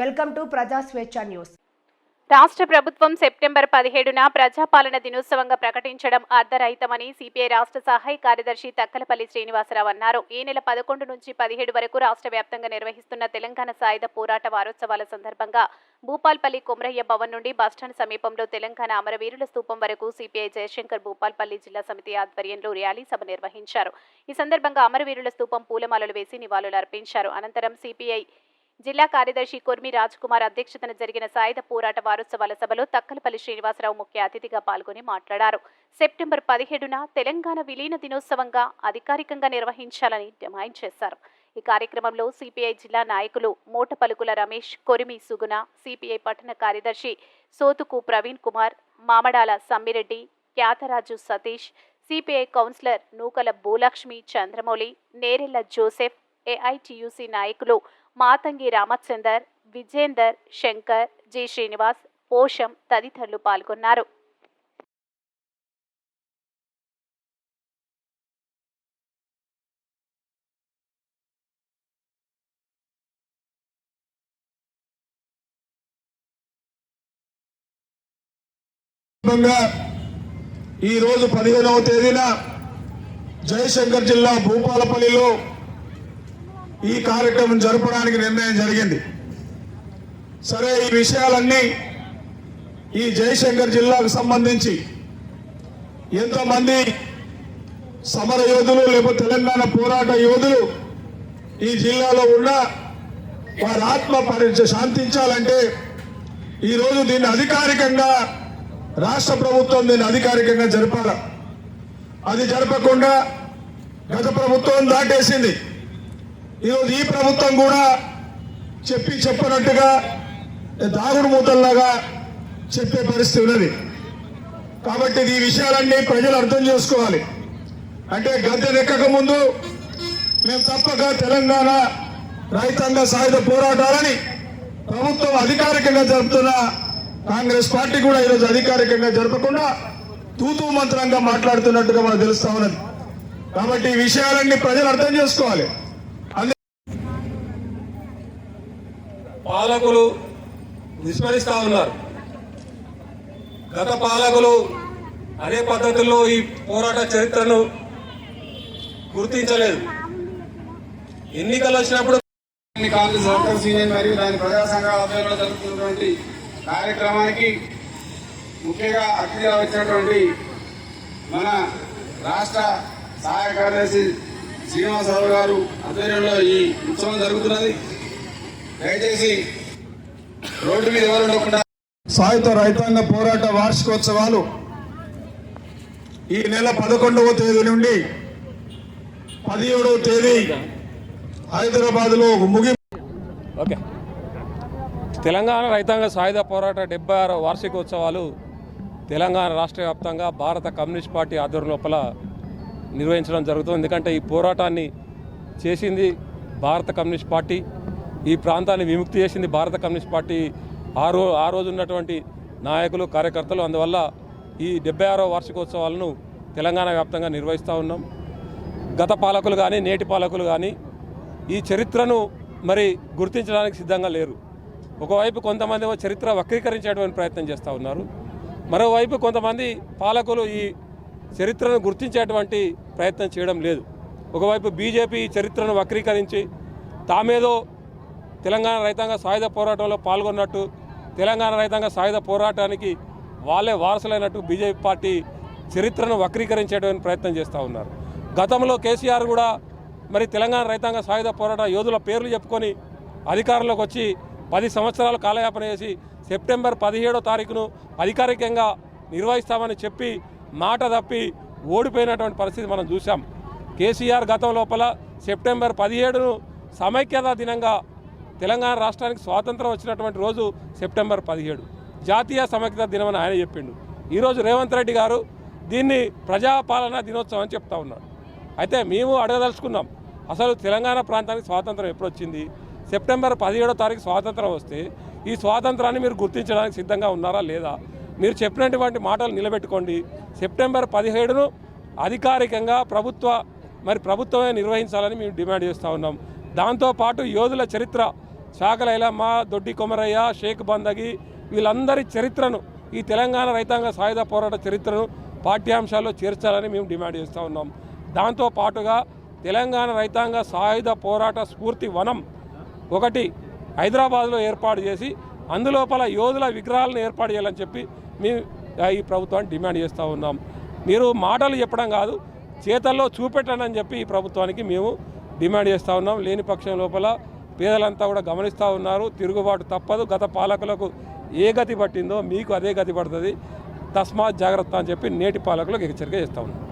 Welcome to ప్రజా స్వేచ్ఛ news. రాష్ట్ర ప్రభుత్వం సెప్టెంబర్ పదిహేడున ప్రజాపాలన దినోత్సవంగా ప్రకటించడం అర్ధరహితమని సిపిఐ రాష్ట్ర సహాయ కార్యదర్శి తక్కలపల్లి శ్రీనివాసరావు అన్నారు. ఈ నెల పదకొండు నుంచి పదిహేడు వరకు రాష్ట్ర వ్యాప్తంగా నిర్వహిస్తున్న తెలంగాణ సాయుధ పోరాట వారోత్సవాల సందర్భంగా భూపాల్పల్లి కుమ్రయ్య భవన్ నుండి బస్టాండ్ సమీపంలో తెలంగాణ అమరవీరుల స్థూపం వరకు సిపిఐ జయశంకర్ భూపాల్పల్లి జిల్లా సమితి ఆధ్వర్యంలో ర్యాలీ సభ నిర్వహించారు. ఈ సందర్భంగా అమరవీరుల స్థూపం పూలమాలలు వేసి నివాళులు అర్పించారు అనంతరం సిపిఐ జిల్లా కార్యదర్శి కొర్మి కుమార్ అధ్యక్షతన జరిగిన సాయుధ పోరాట వారోత్సవాల సభలో తక్కలపల్లి శ్రీనివాసరావు ముఖ్య అతిథిగా పాల్గొని మాట్లాడారు. సెప్టెంబర్ పదిహేడున తెలంగాణ విలీన దినోత్సవంగా అధికారికంగా నిర్వహించాలని డిమాండ్ చేశారు. ఈ కార్యక్రమంలో సిపిఐ జిల్లా నాయకులు మూటపలుకుల రమేష్ కొరిమి సుగుణ సిపిఐ పట్టణ కార్యదర్శి Sothuku Praveen Kumar Mamadala Sammireddy Kyatharaju Satish CPI councillor Nookala Bhulakshmi Chandramouli Nerella Joseph AITUC నాయకులు మాతంగి రామచందర్ విజేందర్ శంకర్ జి శ్రీనివాస్ పోషం తదితరులు పాల్గొన్నారు. ఈ రోజు పదిహేనవ తేదీన జయశంకర్ జిల్లా భూపాలపల్లిలో ఈ కార్యక్రమం జరపడానికి నిర్ణయం జరిగింది. సరే ఈ విషయాలన్నీ ఈ జయశంకర్ జిల్లాకు సంబంధించి ఎంతోమంది సమర యోధులు లేకపోతే తెలంగాణ పోరాట యోధులు ఈ జిల్లాలో ఉన్న వారి ఆత్మ పరి శాంతించాలంటే ఈరోజు దీన్ని అధికారికంగా రాష్ట్ర ప్రభుత్వం దీన్ని అధికారికంగా జరపాల. అది జరపకుండా గత ప్రభుత్వం దాటేసింది. ఈరోజు ఈ ప్రభుత్వం కూడా చెప్పి చెప్పనట్టుగా దాగుడు మూతల్లాగా చెప్పే పరిస్థితి ఉన్నది. కాబట్టి ఈ విషయాలన్నీ ప్రజలు అర్థం చేసుకోవాలి. అంటే గద్దెనెక్కక ముందు మేము తప్పక తెలంగాణ రైతాంగ సాయుధ పోరాటాలని ప్రభుత్వం అధికారికంగా జరుపుతున్న కాంగ్రెస్ పార్టీ కూడా ఈరోజు అధికారికంగా జరపకుండా తూతూ మంత్రంగా మాట్లాడుతున్నట్టుగా మనకు తెలుస్తా ఉన్నది. కాబట్టి ఈ విషయాలన్నీ ప్రజలు అర్థం చేసుకోవాలి. పాలకులు విస్మరిస్తా ఉన్నారు. గత పాలకులు అదే పద్ధతుల్లో ఈ పోరాట చరిత్రను గుర్తించలేదు. ఎన్నికలు వచ్చినప్పుడు కాంగ్రెస్ వర్కర్స్ యూనియన్ మరియు దాని ప్రజా సంఘాల ఆధ్వర్యంలో జరుగుతున్నటువంటి కార్యక్రమానికి ముఖ్యంగా అతిథిగా వచ్చినటువంటి మన రాష్ట్ర సహాయ కార్యదర్శి శ్రీనివాసరావు గారు ఆధ్వర్యంలో ఈ ఉత్సవం జరుగుతున్నది. దయచేసి రోడ్డు మీద ఎవరు ఉండకుండా సాయుధ రైతాంగ పోరాట వార్షికోత్సవాలు ఈ నెల పదకొండవ తేదీ నుండి పదిహేడవ తేదీ హైదరాబాద్లో ముగి ఓకే. తెలంగాణ రైతాంగ సాయుధ పోరాట డెబ్బై ఆరో వార్షికోత్సవాలు తెలంగాణ రాష్ట్ర వ్యాప్తంగా భారత కమ్యూనిస్ట్ పార్టీ ఆధ్వర్యం లోపల నిర్వహించడం జరుగుతుంది. ఎందుకంటే ఈ పోరాటాన్ని చేసింది భారత కమ్యూనిస్ట్ పార్టీ. ఈ ప్రాంతాన్ని విముక్తి చేసింది భారత కమ్యూనిస్ట్ పార్టీ. ఆ రో ఆ రోజు ఉన్నటువంటి నాయకులు కార్యకర్తలు అందువల్ల ఈ డెబ్బై ఆరో వార్షికోత్సవాలను తెలంగాణ వ్యాప్తంగా నిర్వహిస్తూ ఉన్నాం. గత పాలకులు కానీ నేటి పాలకులు కానీ ఈ చరిత్రను మరి గుర్తించడానికి సిద్ధంగా లేరు. ఒకవైపు కొంతమంది చరిత్ర వక్రీకరించేటువంటి ప్రయత్నం చేస్తూ ఉన్నారు. మరోవైపు కొంతమంది పాలకులు ఈ చరిత్రను గుర్తించేటువంటి ప్రయత్నం చేయడం లేదు. ఒకవైపు బీజేపీ ఈ చరిత్రను వక్రీకరించి తామేదో తెలంగాణ రైతాంగ సాయుధ పోరాటంలో పాల్గొన్నట్టు తెలంగాణ రైతాంగ సాయుధ పోరాటానికి వాళ్ళే వారసులైనట్టు బీజేపీ పార్టీ చరిత్రను వక్రీకరించేటువంటి ప్రయత్నం చేస్తూ ఉన్నారు. గతంలో కేసీఆర్ కూడా మరి తెలంగాణ రైతాంగ సాయుధ పోరాట యోధుల పేర్లు చెప్పుకొని అధికారంలోకి వచ్చి పది సంవత్సరాలు కాలయాపన చేసి సెప్టెంబర్ పదిహేడో తారీఖును అధికారికంగా నిర్వహిస్తామని చెప్పి మాట తప్పి ఓడిపోయినటువంటి పరిస్థితి మనం చూసాం కేసీఆర్ గతం లోపల సెప్టెంబర్ పదిహేడును సమైక్యతా దినంగా తెలంగాణ రాష్ట్రానికి స్వాతంత్రం వచ్చినటువంటి రోజు సెప్టెంబర్ పదిహేడు. జాతీయ సమైక్యత దినం అని ఆయన చెప్పిండు. ఈరోజు రేవంత్ రెడ్డి గారు దీన్ని ప్రజాపాలన దినోత్సవం అని చెప్తా ఉన్నాడు. అయితే మేము అడగదలుచుకున్నాం అసలు తెలంగాణ ప్రాంతానికి స్వాతంత్రం ఎప్పుడు వచ్చింది? సెప్టెంబర్ పదిహేడో తారీఖు స్వాతంత్రం వస్తే ఈ స్వాతంత్రాన్ని మీరు గుర్తించడానికి సిద్ధంగా ఉన్నారా లేదా? మీరు చెప్పినటువంటి మాటలు నిలబెట్టుకోండి. సెప్టెంబర్ పదిహేడును అధికారికంగా ప్రభుత్వ మరి ప్రభుత్వమే నిర్వహించాలని మేము డిమాండ్ చేస్తూ ఉన్నాం. దాంతోపాటు యోధుల చరిత్ర చాకల ఎలమ్మ దొడ్డి కొమరయ్య షేక్ బందగి వీళ్ళందరి చరిత్రను ఈ తెలంగాణ రైతాంగ సాయుధ పోరాట చరిత్రను పాఠ్యాంశాల్లో చేర్చాలని మేము డిమాండ్ చేస్తూ ఉన్నాం. దాంతో పాటుగా తెలంగాణ రైతాంగ సాయుధ పోరాట స్ఫూర్తి వనం ఒకటి హైదరాబాద్లో ఏర్పాటు చేసి అందులోపల యోధుల విగ్రహాలను ఏర్పాటు చేయాలని చెప్పి మేము ఈ ప్రభుత్వాన్ని డిమాండ్ చేస్తూ ఉన్నాం. మీరు మాటలు చెప్పడం కాదు చేతల్లో చూపెట్టండి అని చెప్పి ఈ ప్రభుత్వానికి మేము డిమాండ్ చేస్తూ ఉన్నాం. లేని పక్షం లోపల పేదలంతా కూడా గమనిస్తూ ఉన్నారు. తిరుగుబాటు తప్పదు. గత పాలకులకు ఏ గతి పట్టిందో మీకు అదే గతి పడుతుంది. తస్మాత్ జాగ్రత్త అని చెప్పి నేటి పాలకులకు హెచ్చరిక చేస్తూ ఉన్నారు